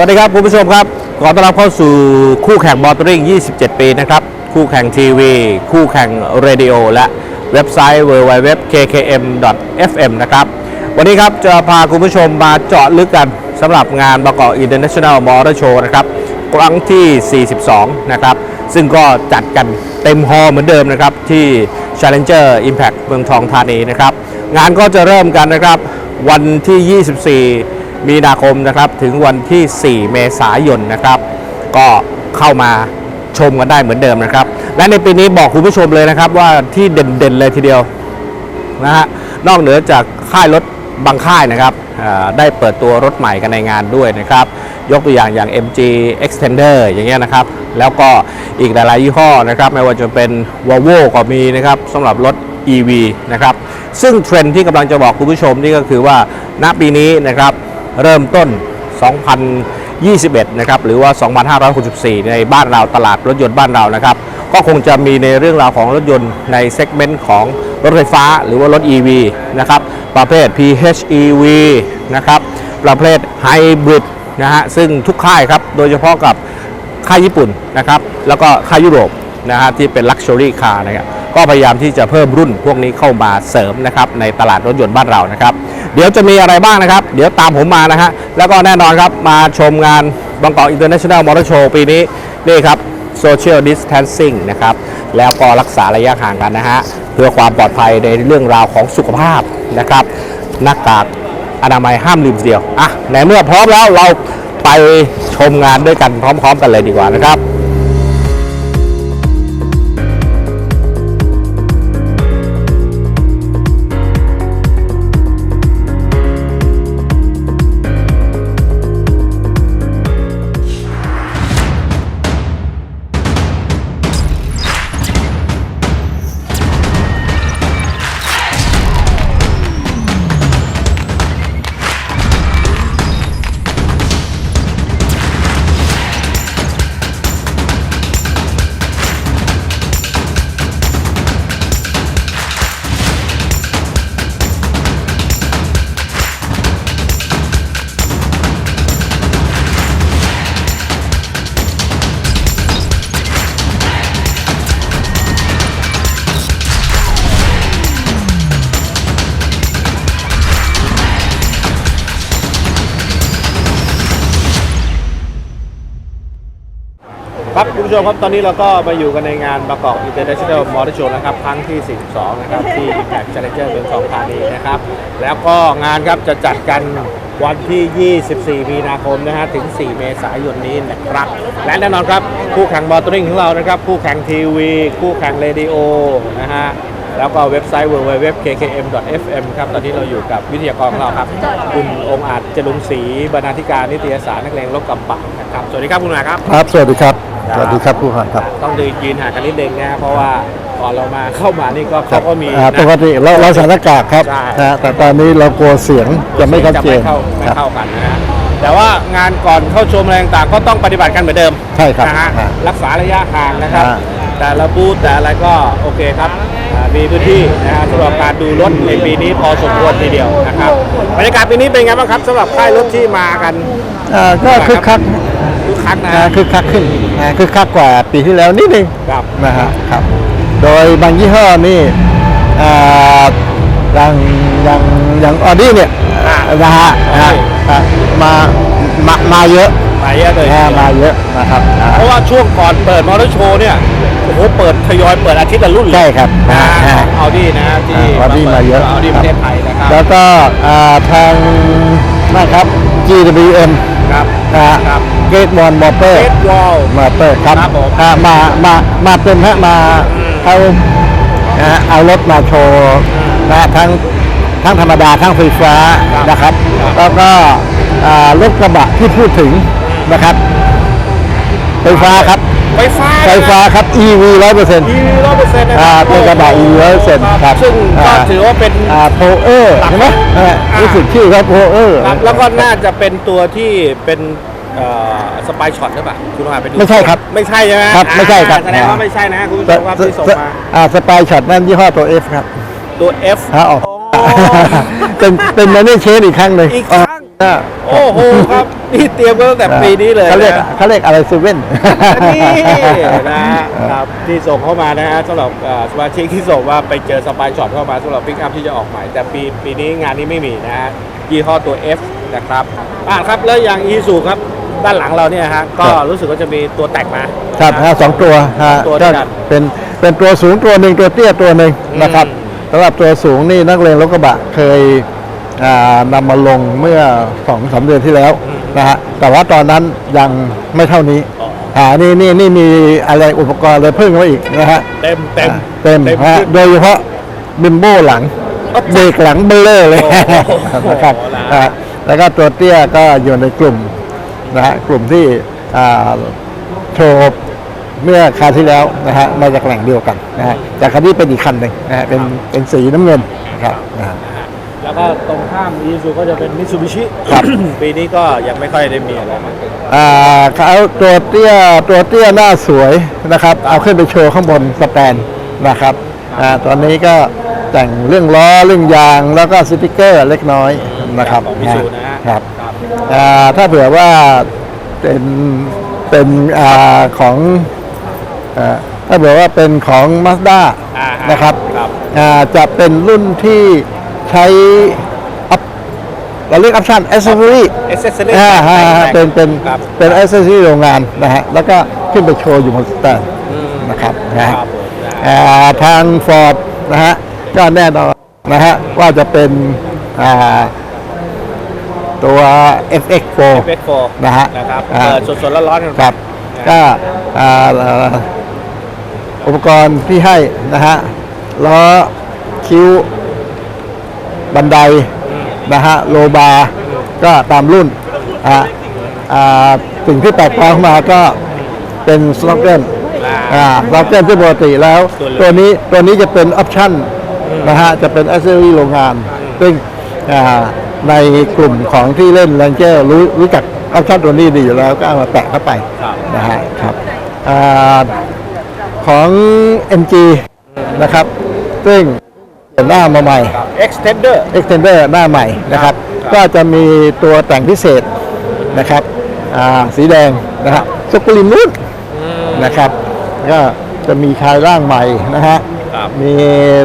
วัสดีครับคุณผู้ชมครับ ขอต้อนรับเข้าสู่คู่แข่งบอลตริง 27 ปีนะครับ คู่แข่งทีวี คู่แข่งเรดิโอ และเว็บไซต์ www.kkm.fm นะครับ วันนี้ครับจะพาคุณผู้ชมมาเจาะลึกกันสำหรับงานประกอบ International Motor Show นะครับ ครั้งที่ 42 นะครับ ซึ่งก็จัดกันเต็มฮอล์เหมือนเดิมนะครับ ที่ Challenger Impact เมืองทองธานีนะครับ งานก็จะเริ่มกันนะครับ วันที่ 24 มีนาคมนะครับถึงวันที่ 4 เมษายนนะครับ ก็เข้ามาชมกันได้เหมือนเดิมนะครับ และในปีนี้บอกคุณผู้ชมเลยนะครับว่าที่เด่นๆเลยทีเดียวนะฮะนอกเหนือจากค่ายรถบางค่ายนะครับได้เปิดตัวรถใหม่กันในงานด้วยนะครับ ยกตัวอย่างอย่าง MG Extender อย่างเงี้ยนะครับ แล้วก็อีกหลายๆยี่ห้อนะครับ ไม่ว่าจะเป็น Volvo ก็มีนะครับสำหรับรถ EV นะครับ ซึ่งเทรนด์ที่กำลังจะบอกคุณผู้ชมนี่ก็คือว่าณปีนี้นะครับ เริ่มต้น 2021 นะครับ หรือว่า 2564 ในบ้านเราตลาดรถยนต์บ้านเรานะครับ ก็คงจะมีในเรื่องราวของรถยนต์ในเซกเมนต์ของรถไฟฟ้าหรือว่ารถ EV นะครับ ประเภท PHEV นะครับ ประเภทไฮบริดนะฮะ ซึ่งทุกค่ายครับ โดยเฉพาะกับค่ายญี่ปุ่นนะครับ แล้วก็ค่ายยุโรปนะฮะที่เป็น Luxury Car นะครับ ก็พยายามที่จะเพิ่มรุ่นพวกนี้เข้ามาเสริมนะครับในตลาดรถยนต์บ้านเรานะครับ เดี๋ยวจะมีอะไรบ้างนะครับ เดี๋ยวตามผมมานะฮะแล้วก็แน่นอนครับมาชมงานบางกอก International Motor Show ปีนี้นี่ครับ Social Distancing นะครับ แล้วก็รักษาระยะห่างกันนะฮะ เพื่อความปลอดภัยในเรื่องราวของสุขภาพนะครับ หน้ากากอนามัยห้ามลืมเดียว อะ ในเมื่อพร้อมแล้วเราไปชมงานด้วยกันพร้อม ๆ กันเลยดีกว่านะครับ ครับคุณผู้ชมครับตอนนี้เราก็มาอยู่กันในงานประกอบ International Motor Show นะครับครั้งที่ 42 นะครับ ที่ Impact Challenger เมืองทองธานีนะครับ แล้วก็งานครับจะจัดกันวันที่ 24 มีนาคมนะฮะถึง 4 เมษายนนี้นะครับ และแน่นอนครับ คู่แข่งมอเตอร์ริงของเรานะครับ คู่แข่งทีวี คู่แข่งเรดิโอนะฮะแล้วก็เว็บไซต์ www.kkm.fm ครับ ตอนนี้เราอยู่กับวิทยากรของเราครับ คุณองค์อาจจรุงศรีบรรณาธิการนิตยสารนักเลงรถกำบะนะครับ สวัสดีครับคุณอาครับ ครับ สวัสดีครับ สวัสดีครับผู้ฟังครับ ต้องเดินยืนห่างกันนิดนึงนะครับเพราะว่าก่อนเรามาเข้ามานี่ก็เขาก็มีอ่านะปกติเราเราใส่หน้ากากครับใช่นะแต่ตอนนี้เรากลัวเสียงจะไม่ชัดจะเจไม่นเข้าไม่ครับเข้าไม่เข้ากันนะฮะแต่ว่างานก่อนเข้าชมอะไรต่างๆก็ต้องปฏิบัติกันเหมือนเดิมใช่ครับนะฮะอ่ารักษาระยะห่างนะครับอ่าแต่ละบูธแต่อะไรก็โอเคครับอ่ามีพื้นที่นะฮะสำหรับการดูรถในปีนี้พอสมควรทีเดียวนะครับบรรยากาศปีนี้เป็นไงบ้างครับสำหรับค่ายรถที่มากันอ่าก็คึกคัก คึกคักนะอ่าคึกคักขึ้นอ่าคึกคักกว่าปีที่แล้วนิดนึงครับนะฮะครับ โดยบางยี่ห้อนี่อ่าอย่างอย่างอย่างออดี้เนี่ยอ่านะฮะอ่าอ่ามามามาเยอะมาเยอะเลยอ่ามาเยอะนะครับอ่าเพราะว่าช่วงก่อนเปิดมอเตอร์โชว์เนี่ยโอ้โหเปิดทยอยเปิดอาทิตย์ละรุ่นเลยใช่ครับนะอ่าเอาดีนะที่อ่า Audi มาเยอะเอาดีประเทศไทยนะครับแล้วก็อ่าทางนะครับ GWM ครับนะฮะครับ เกตมอนมอเตอร์เกตวอลมอเตอร์ครับครับผมอ่ามามามาเป็นฮะมาเอานะฮะเอารถมาโชว์นะฮะทั้งทั้งธรรมดาทั้งไฟฟ้านะครับ แล้วก็อ่ารถกระบะที่พูดถึงนะครับไฟฟ้าครับ ไฟฟ้าไฟฟ้าครับ EV ร้อยเปอร์เซ็นต์อีร้อยเปอร์เซ็นต์นะคอ่ารับเป็นกระบะ EV ร้อยเปอร์เซ็นต์ครับซึ่งก็อ่า ถือว่าเป็น อ่าโพเออร์ใช่ไหมอ่า รู้สึกชื่อครับโพเออร์ครับแล้วก็น่าจะเป็นตัวที่เป็นสปายช็อตหรือเปล่าคุณต้องหาไปดูไม่ใช่ครับ ไม่ใช่ใช่ไหมครับไม่ใช่ครับ อ่าแสดงว่าไม่ใช่นะคุณผู้ชมครับที่ส่งมา อ่าสปายช็อตนั่นยี่ห้อตัว F ครับตัว F ฮะออกอ๋อเป็นเป็นแมนเนเชนอีกครั้งหนึ่งอีกครั้ง อ่า โอ้โหครับ นี่เตรียมไว้ตั้งแต่ปีนี้เลยเขาเรียกนะ เขาเรียกอะไรเซเว่น นี่นะฮะครับที่ส่งเข้ามานะฮะสำหรับเอ่อสมาชิกที่ส่งว่าไปเจอสปายช็อตเข้ามาสำหรับปิกอัพที่จะออกใหม่ แต่ปีปีนี้งานนี้ไม่มีนะฮะยี่ห้อตัว F นะครับอ่าครับแล้วอย่างอีซูครับด้านหลังเราเนี่ยฮะก็ครับ รู้สึกว่าจะมีตัวแต่งมาครับนะฮะ สองตัวฮะตัวด้วยก็กันเป็นเป็นตัวสูงตัวหนึ่งตัวเตี้ยตัวหนึ่งอืม นะครับสำหรับตัวสูงนี่นักเรียนรถกระบะเคยอ่านำมาลงเมื่อสองสามเดือนที่แล้ว นะฮะแต่ว่าตอนนั้นยังไม่เท่านี้อ๋ออ่านี่นี่นี่มีอะไรอุปกรณ์เลยเพิ่มเข้ามาอีกนะฮะเต็มเต็มอ่าเต็มฮะขึ้นโดยเฉพาะบิมโบ้หลังอ๊ะเบรกหลังเบลเลอร์เลยโอ้โหนะครับนะอ่าแล้วก็ตัวเตี้ยก็อยู่ในกลุ่มนะฮะกลุ่มที่อ่าโชว์เมื่อคราวที่แล้วนะฮะมาจากแหล่งเดียวกันนะฮะแต่คันนี้เป็นอีกคันหนึ่งนะฮะเป็นเป็นสีน้ำเงินนะครับนะฮะนะฮะ แล้วก็ตรงข้ามอีซูก็จะเป็นมิ t ซูบิชิครับ ปีนี้ก็ยังไม่ค่อยได้มีอะไรมาอ่าเขาตัวเตี้ยตัวเตี้ยหน้าสวยนะครับ เอาขึ้นไปโชว์ข้างบนสแตนนะครับอ่าตอนนี้ก็แต่งเรื่องล้อเรื่องยางแล้วก็สติกเกอร์เล็กน้อยนะครับของมิซูนะฮะครับครับอ่าถ้าเผื่อว่าเป็นเป็นอาของอ่าถ้าเผื่อว่าเป็นของ Mazda อ่าฮะนะครับครับ อ่าจะเป็นรุ่นที่ ใช้ออปเราเรียกออปชั่น accessory เอเซสเซอรี่อ่าฮะฮะเป็นเป็นครับ เป็น accessory โรงงานนะฮะแล้วก็ขึ้นไปโชว์อยู่บนสแตนอืมนะครับนะคฮะรับผมนะฮะ อ่าทาง Ford นะฮะก็แน่นอนนะฮะว่าจะเป็นอ่าตัว FX4 เบสโฟนะฮะนะครับอ่า เปิดสดๆร้อนๆกันครับนะก็อ่าอุปกรณ์ที่ให้นะฮะล้อคิ้ว บันไดนะฮะโลบาร์ก็ตามรุ่นอะอ่าสิ่งที่แปลกปลอมเข้ามาก็เป็นสโลเกนอ่าอ่าสโลเกนที่ปกติแล้วตัวเหลืองตัวนี้ตัวนี้จะเป็นออปชั่นนะฮะจะเป็น a อ c เซอรี่โรงงาน ซึ่งอ่าในกลุ่มของที่เล่นแรงเจอร์รู้รู้จักออปชั่นตัวนี้ดีอยู่แล้วก็เอามาแปะเข้าไปครับนะฮะครับอาของ MG นะครับ ซึ่งเปลี่ยนหน้ามาใหม่ครับ extender extender หน้าใหม่นะครับครับก็จะมีตัวแต่งพิเศษนะครับอ่าสีแดงนะครับสกุลิมนุ่นนะครับก็จะมีชายร่างใหม่นะฮะครับมี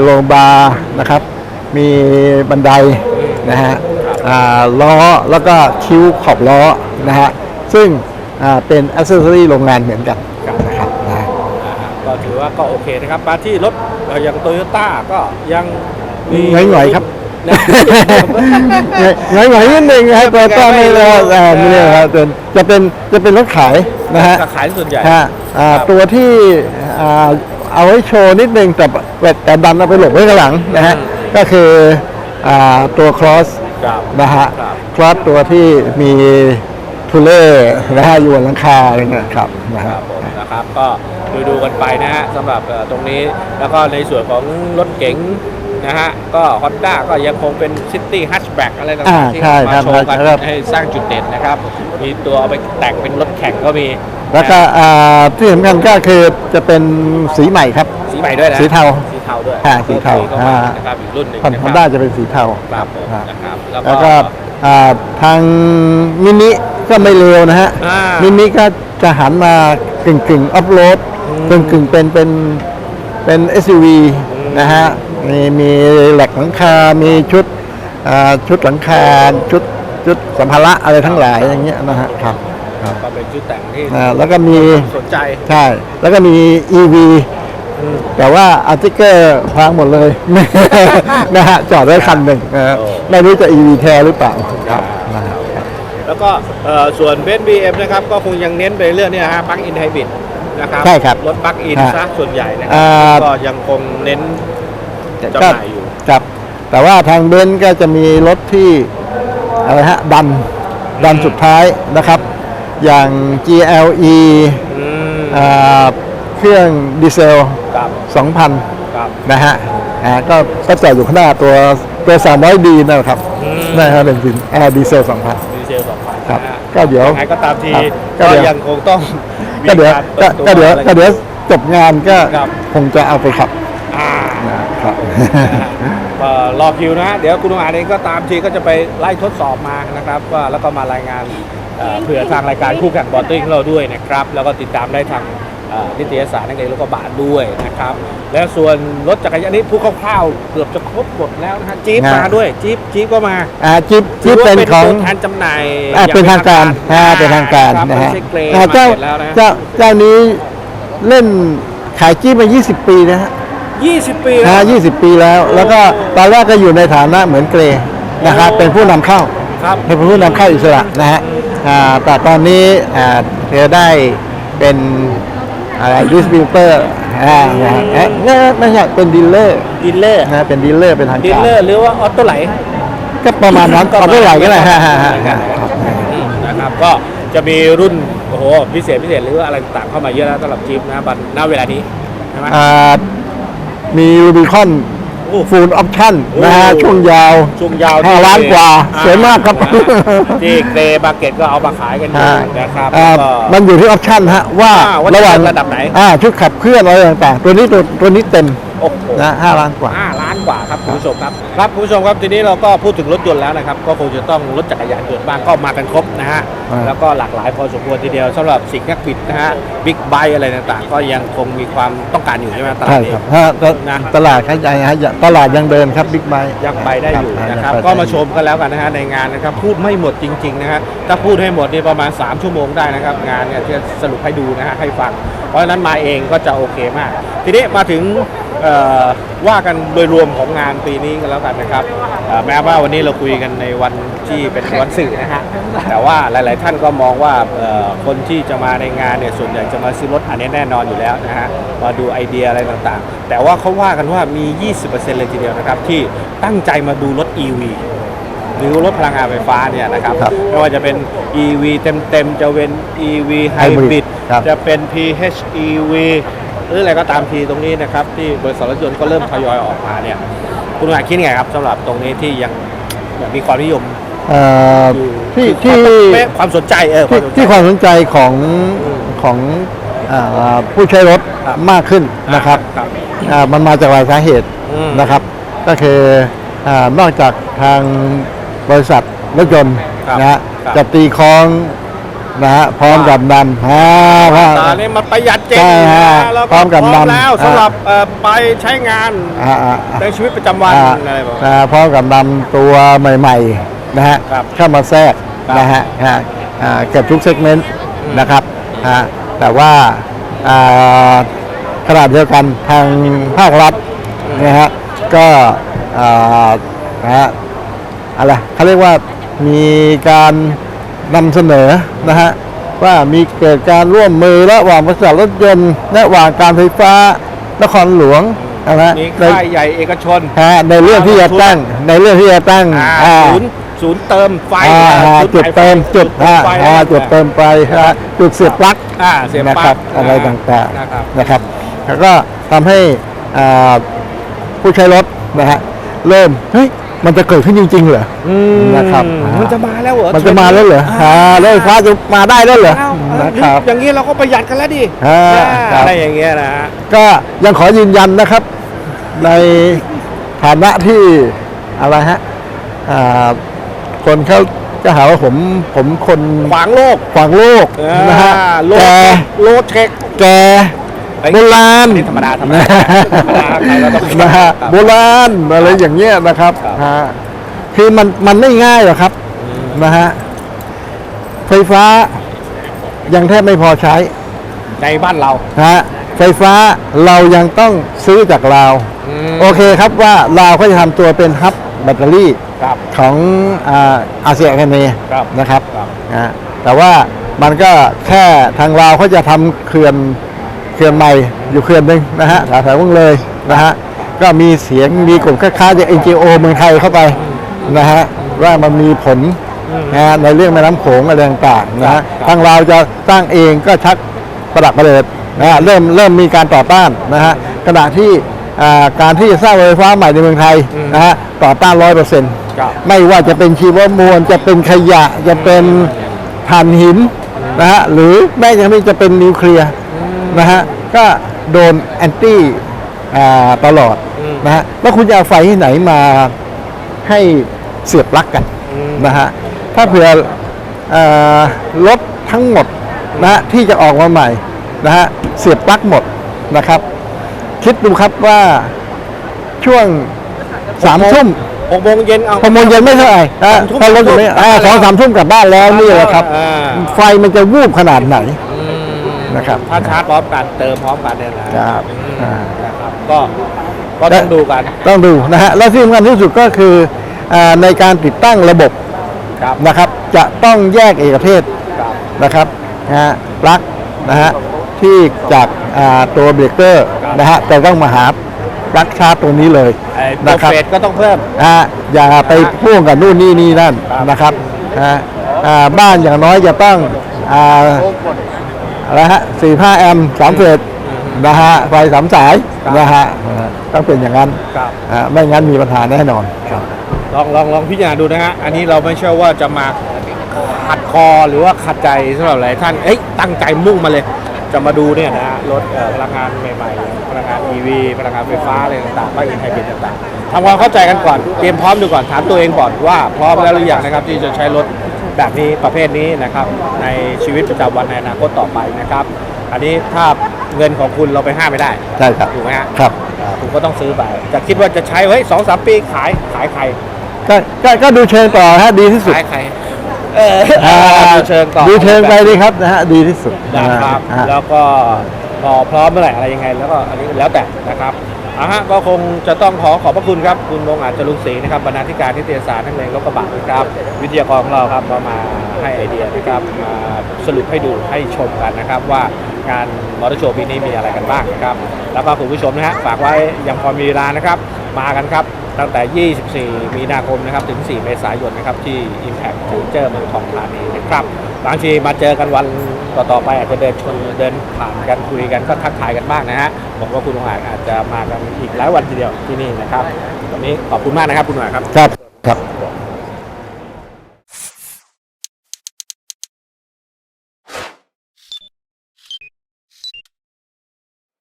โลบาร์นะครับ มีบันไดนะฮะอ่าล้อแล้วก็คิ้วขอบล้อนะฮะซึ่งอ่าเป็นอ c เซสซอรี่โรงงานเหมือนกันนะครับนะอ่าก็ถือว่าก็โอเคนะครับมาที่รถเอ่ออย่างโตโยต้าก็ยังมี หน่อยๆครับนะหน่อยหน่อยนิดนึงนะครับแต่ก็ไม่เลยอ่าไม่เลยครับเป็นจะเป็นจะเป็นรถขายนะฮะก็ขายส่วนใหญ่ฮะอ่าครับตัวที่อ่าเอาไว้โชว์นิดนึงแต่แต่ดันเอาไปหลบไว้ข้างหลังนะฮะอืมก็คืออ่าตัวครอสครับนะฮะครับครอสตัวที่มีทูเลอร์นะฮะอยู่บนหลังคาอะไรเงี้ยครับนะคฮะรับผมนะครับก็ดูดูๆกันไปนะฮะสำหรับเอ่อตรงนี้แล้วก็ในส่วนของรถเก๋ง นะฮะ ก็ Honda ก็ยังคงเป็น City Hatchback อะไรต่าอ่างๆ ที่ใช่มาครับโชว์กันครับให้สร้างจุดเด่นนะครับ มีตัวเอาไปแต่งเป็นรถแข่งก็มี แล้วก็อ่าที่สำคัญก็คือจะเป็นสีใหม่ครับ สีใหม่ด้วยนะ สีเทา สีเทาด้วยอ่าสีเทาก็มานะครับอีกรุ่นหนึ่งคอนนะคอนคด้ารับจะเป็นสีเทาครับผมฮะนะครับ แล้วแล้วก็ก็อ่าทางมินิก็ไม่เร็วนะฮะอ่ามินิก็จะหันมากึ่งกึ่งออฟโรดกึ่งกึ่งเป็นเป็นเป็น SUV นะฮะ มีมีแหลกหลังคา มีชุดอ่าชุดหลังคา ชุดชุดสัมภาระอะไรทั้งหลายอย่างเงี้ยนะฮะครับครับก็เป็นชุดแต่งที่อ่าแล้วก็มีสนใจใช่ แล้วก็มี EV แต่ว่าอาร์ติเกอร์พังหมดเลยนะฮะจอดไว้คันหนึ่งนะฮะโอ้ไม่รู้จะ EV แท้หรือเปล่าครับอ่านะฮะแล้วก็เอ่อส่วนเบนซ์บีเอ็มนะครับ ก็คงยังเน้นไปเรื่องเนี้ฮะปลั๊กอินไฮบริดนะครับใช่ครับรถปลั๊กอินอ่าซะส่วนใหญ่นะครัอ่าก็ยังคงเน้น จำหน่ายอยู่ ครับ แต่ว่าทางเบนซ์ก็จะมีรถที่อะไรฮะดันดันสุดท้ายนะครับ อย่าง GLE อืมอ่าเครื่องดีเซล ครับ2,000 ครับ นะฮะอ่าก็ก็จอดอยู่ข้างหน้าตัวตัว 300D นะครับอืม นะครับเป็นซินแอร์ดีเซล2,000 ดีเซลสองพันครับนะฮะก็เดี๋ยวงไงก็ตามทีครับก็ก็เดี๋ยว ยังคงต้องมีก็เดี๋ยวารก็ปิตัวก็เดี๋ยวอะไร ก็เดี๋ยวจบงานก็ครับ คงจะเอาไปขับอ่านะ ครับนะฮะก็ก็รอคิวนะฮะเดี๋ยวคุณลุงอาจเองก็ตามทีก็จะไปไล่ทดสอบมานะครับว่าแล้วก็มารายงานเอ่อเผื่อทางรายการคู่แข่งบอลติ้งเราด้วยนะครับ แล้วก็ติดตามได้ทางเอ่อนิตยสารนักเรียนรถกระบะด้วยนะครับ และส่วนรถจักรยานนี้ผู้คร่าวๆเกือบจะครบหมดแล้วนะฮะจี๊ปนะมาด้วยจี๊ปจี๊ปก็มาอ่าจิ๊บจิ๊บถืว่าเป็นของตัวแทนจำหน่ายอ่าอย่เป็นทางการอ่าเป็นทางการครับนะฮะไม่ใช่เกรย์อ่ามาเจ้าเสร็จแล้วนะเจ้าเจ้านี้เล่นขายจิ๊บมา 20 ปีนะฮะ ยี่สิบปีนะแล้วฮะ20 ปีแล้ว แล้วก็ตอนแรกก็อยู่ในฐานะเหมือนเกรย์นะครับเป็นผู้นำเข้าครับเป็นผู้นำเข้าอิสระนะฮะอ่าแต่ตอนนี้อ่าเธอได้เป็นอะไรดิสบิวเตอร์อ่านะฮะเอ๊ะเนี่ยไม่ใช่เป็นดีลเลอร์ดีลเลอร์นะเป็นดีลเลอร์เป็นทางดีลการเลอร์หรือว่าออโต้ไหลก็ประมาณนั้นเอาไม่ไหวก็ได้ฮะฮะฮะฮะนะครับก็จะมีรุ่นโอ้โหพิเศษพิเศษหรือว่าอะไรต่างๆเข้ามาเยอะแล้วสำหรับจีปนะบันณเวลานี้ใช่ไหมอ่า มีรูบิคอนโอ้ ฟูลออปชั่นนะฮะ โอ้ ช่วงยาวช่วงยาวห้าล้านกว่า อ่สวยมากครับ ที่เกรบาเก็ตก็เอามาขายกันอยู่อ่านะครับอ่าแล้วก็ มันอยู่ที่ออปชั่นฮะ ว่าอ่าว่าจะระหว่างระดับไหน อ่าชุดขับเคลื่อนอะไรต่างๆ ตัวนี้ตัวตัวนี้เต็มโอ้โหนะห้าล้านกว่า ห้าล้านกว่าครับคุณ ผู้ชมครับครับคุณผู้ชมครับทีนี้เราก็พูดถึงรถยนต์แล้วนะครับ ก็คงจะต้องรถจักรยานยนต์บ้างก็มากันครบนะฮะอ่าแล้วก็หลากหลายพอสมควรทีเดียวสำหรับสิ่งนักบิดนะฮะบิ๊กไบค์อะไรต่างๆ ก็ยังคงมีความต้องการอยู่ใช่ไหมตลาใช่ดนี้ครับฮะตนะตลาดขยายฮะตลาดยังเดินครับบิ๊กไบค์ยังไปได้อยู่นะครับยังไปก็มาชมกันแล้วกันนะฮะในงานนะครับพูดไม่หมดจริงๆนะฮะถ้าพูดให้หมดนี่ประมาณ 3 ชั่วโมงได้นะครับ งานเนี่ยที่สรุปให้ดูนะฮะให้ฟัง เพราะฉะนั้นมาเองก็จะโอเคมาก ทีนี้มาถึงเอ่อ ว่ากันโดยรวมของงานปีนี้กันแล้วกันนะครับเอ่อแม้ว่าวันนี้เราคุยกันในวันที่เป็นวันสื่อนะฮะแต่ว่าหลาย ๆ ท่านก็มองว่าเอ่อคนที่จะมาในงานเนี่ยส่วนใหญ่จะมาซื้อรถอันนี้แน่นอนอยู่แล้วนะฮะมาดูไอเดียอะไรต่างๆ แต่ว่าเขาว่ากันว่ามี 20%เลยทีเดียวนะครับที่ตั้งใจมาดูรถ EV หรือรถพลังงานไฟฟ้าเนี่ยนะครับครับไม่ว่าจะเป็น EV เต็มๆจะเป็น EV Hybrid Hybrid ครับจะเป็น PHEV หรืออะไรก็ตามทีตรงนี้นะครับที่บริษัทรถยนต์ก็เริ่มทยอยออกมาเนี่ยคุณหมายคิดไงครับสำหรับตรงนี้ที่ยังยังมีความนิยมเอ่ออยู่ที่คือที่ความความสนใจเออที่ที่ความสนใจของของอ่าผู้ใช้รถครับมากขึ้นนะครับครับ อ่ามันมาจากหลายสาเหตุอืม นะครับ ก็คืออานอกจากทางบริษัทรถยนต์ครับนะฮะครับ จะตีคล้อง นะฮะพร้อมกับนำอ่าว่า ตาเนี่ยมันประหยัดเจ๋งใช่ฮะนะแล้วก็พร้อมกับพร้อมนำ แล้วอ่าสำหรับเอ่อไปใช้งานอ่าอ่าในชีวิตประจำวันอ่าอะไรแบบนี้อ่าพร้อมกับนำตัวใหม่ๆนะฮะครับเข้ามาแทรกครับนะฮะฮะอ่าเกือบทุกเซกเมนต์อืม นะครับฮะแต่ว่าอ่าขนาดเดียวกันทางภาครัฐนะฮะก็อ่านะฮะอะไรเขาเรียกว่ามีการ นำเสนอนะฮะว่ามีเกิดการร่วมมือระหว่างบริษัทรถยนต์ระหว่างการไฟฟ้านครหลวงนะฮะมีในค่ายใหญ่เอกชนฮะในเรื่องที่จะตั้งในเรื่องที่จะตั้งอ่าอ่าศูนย์ศูนย์เติมไฟอ่าอ่าอ่าศูนย์จุดเติมจุดไฟอ่าไฟอ่าจุดเติมไฟฮะจุดเสียบปลั๊กอ่าเสียบนะปคลั๊รักบอะไรต่างนะครับๆนะครับแล้วก็ทำให้อ่าผู้ใช้รถนะฮะเริ่มเฮ้ย มันจะเกิดขึ้นจริงๆเหรออืมนะครับมันจะมาแล้วเหรอมันจะมาแล้วเหรออ่ารถไฟฟ้าจะมาได้แล้วเหรออ้าวนะครับ อย่างนี้เราก็ประหยัดกันแล้วดิอ่าอ่าครับ อะไรอย่างเงี้ยนะฮะ ก็ยังขอยืนยันนะครับ ในฐานะที่อะไรฮะอ่าคนเขาจะหาว่าผมผมคนขวางโลกขวางโลกนะฮะอ่าโลแกเทคโลเทคแกเฮ้ย โบราณอันนี้ธรรมดาธรรมดาธรรมดาใครก็ต้องนะฮะครับโบราณอะไรอย่างเงี้ยนะครับครับฮะคือมันมันไม่ง่ายหรอกครับนะฮะไฟฟ้ายังแทบไม่พอใช้ในบ้านเรานะฮะไฟฟ้าเรายังต้องซื้อจากลาวอืมโอเคครับว่าลาวเขาจะทำตัวเป็นฮับแบตเตอรี่ครับของอาอาเซียนกันเนครับนะครับครับนะฮะแต่ว่ามันก็แค่ทางลาวเขาจะทำเขื่อน เขื่อนใหม่อยู่เขื่อนหนึ่งนะฮะแถวๆเมืองเลยนะฮะก็มีเสียงมีกลุ่มค้าๆจาก NGO เมืองไทยเข้าไปนะฮะว่ามันมีผลนะฮะในเรื่องแม่น้ำโขงอะไรต่างๆนะฮะครับทางลาวจะตั้งเองก็ชักประดับประเดิดนะฮะเริ่มเริ่มมีการต่อต้านนะฮะขณะที่อ่าการที่จะสร้างโรงไฟฟ้าใหม่ในเมืองไทยอืมนะฮะต่อต้านร้อยเปอร์เซ็นต์ครับ ไม่ว่าจะเป็นชีวมวลจะเป็นขยะจะเป็นถ่านหินนะฮะหรือแม้จะไม่จะเป็นนิวเคลียร์ นะฮะก็โดนแอนตี้อ่าตลอดอืมมนะฮะแล้วคุณจะเอาไฟที่ไหนมาให้เสียบปลั๊กกันอืมนะฮะถ้าเผื่อเออรถทั้งหมดนะฮะที่จะออกมาใหม่นะฮะเสียบปลั๊กหมดนะครับ คิดดูครับว่าช่วงสามทุ่ม หกโมงเย็นเอา พอโมงเย็นไม่เท่าไหร่นะสามทุ่มพอรถอยู่นี่อ่าสองสามทุ่มกลับบ้านแล้วนี่แหละครับ อ่า ไฟมันจะวูบขนาดไหนอืม นะครับ ถ้าชาร์จพร้อมกันเติมพร้อมกันเนี่ยนะครับอืมอ่านะครับก็ก็ต้องดูกันต้องดูนะฮะและที่สำคัญที่สุดก็คืออาในการติดตั้งระบบครับนะครับ จะต้องแยกเอกเทศครับนะครับนะฮะปลั๊กนะฮะที่จากอ่าตัวเบรกเกอร์ครับนะฮะจะต้องมาหาปลั๊กชาร์จตรงนี้เลยไอ้ตัวนะครับ เฟสก็ต้องเพิ่ม นะฮะอย่าไปพ่วงกับนู่นนี่นี่นั่นครับนะครับนะฮะอ่าบ้านอย่างน้อยจะต้องอ่า อะไรฮะสี่ห้าแอมป์สามเฟสนะฮะไฟสามสายนะฮะอ่าต้องเป็นอย่างนั้นครับอ่าไม่งั้นมีปัญหาแน่นอนครับลองลองลองพิจารณาดูนะฮะอันนี้เราไม่เชื่อว่าจะมาขัดคอหรือว่าขัดใจสำหรับหลายท่านเอ้ยตั้งใจมุ่งมาเลย จะมาดูเนี่ยนะฮะรถเอ่อพลังงานใหม่ๆพลังงาน EV พลังงานไฟฟ้าอะไรต่างๆบ้านอินไฮบริดต่างๆทำความเข้าใจกันก่อนเตรียมพร้อมดูก่อนถามตัวเองก่อนว่าพร้อมแล้วหรือยังนะครับที่จะใช้รถ แบบนี้ประเภทนี้นะครับในชีวิตประจำวันในอนาคตต่อไปนะครับ อันนี้ถ้าเงินของคุณเราไปห้ามไม่ได้ใช่ครับถูกไหมฮะครับอ่าคุณก็ต้องซื้อไปจะคิดว่าจะใช้เฮ้ยสองสามปีขายขายใครก็ก็ก็ดูเชิงต่อฮะดีที่สุดขายใครเอออ่าดูเชิงต่อ ดูเชิงไปดีครับนะฮะดีที่สุดนะครับอ่าแล้วก็พอพร้อมเมื่อไหร่อะไรยังไง แล้วก็อันนี้แล้วแต่นะครับ อะฮะก็คงจะต้องขอขอบพระคุณครับ คุณวงอาจจรุงศรีนะครับบรรณาธิการนิตยสารนักเลงรถกระบะนะครับ วิทยากรของเราครับก็มาให้ไอเดียนะครับมาสรุปให้ดูให้ชมกันนะครับ ว่างานมอเตอร์โชว์ปีนี้มีอะไรกันบ้างนะครับ แล้วก็คุณผู้ชมนะฮะฝากไว้ยังพอมีเวลานะครับ มากันครับ ตั้งแต่ 24 มีนาคมนะครับถึง 4 เมษายนนะครับที่ Impact ถึงเจอเมืองทองธานีนะครับ บางทีมาเจอกันวันต่อๆไปอาจจะเดินชนเดินผ่านกันคุยกันก็ทักทายกันบ้างนะฮะบอกว่าคุณองอาจอาจจะมากันอีกหลายวันทีเดียวที่นี่นะครับวันนี้ขอบคุณมากนะครับคุณองอาจครับครับครับ